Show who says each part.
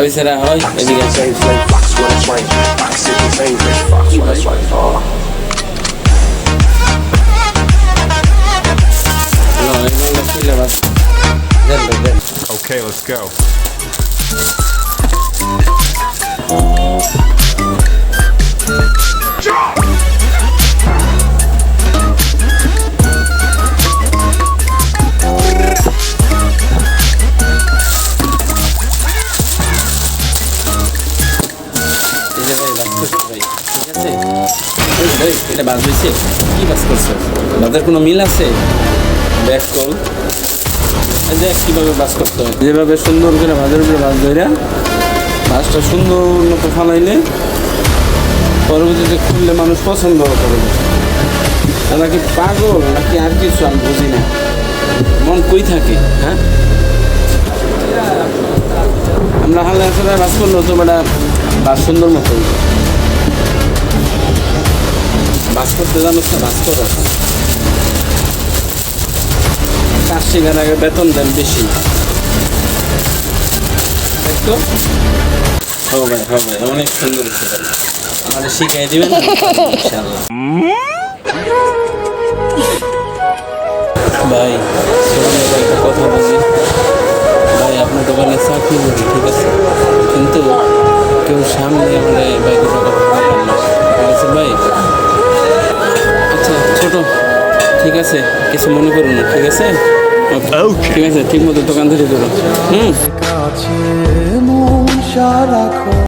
Speaker 1: ওই স্যার ওই এদিকে আসো।
Speaker 2: Same flame,
Speaker 1: কোনো মিল আছে? ব্যাক দেখ, কীভাবে বাস করতে যেভাবে সুন্দর করে বাসের উপরে বাস ধরে, বাসটা সুন্দর মতো ফালাইলে পরবর্তীতে খুললে মানুষ পছন্দ করে আর নাকি পাগল নাকি আর কিছু আমি বুঝি না। মন কই থাকে হ্যাঁ? আমরা হালে আসলে বাস করল তো বেটা বাস সুন্দর মতো করো। কাজ শেখার আগে বেতন দেন বেশি। দেখতো হো ভাই হো ভাই অনেক সুন্দর আমাদের শিখাই দিবেন ইনশাআল্লাহ। ভাই শোনেন ভাই একটা কথা বলি। ভাই আপনার দোকানে চাকরি করি ঠিক আছে? কিন্তু কেউ সামনে মানে ভাই দুটো কথা ঠিক আছে? কিছু মনে করুন না ঠিক আছে? ঠিক আছে ঠিক মতো দোকান থেকে ধরো। হুম।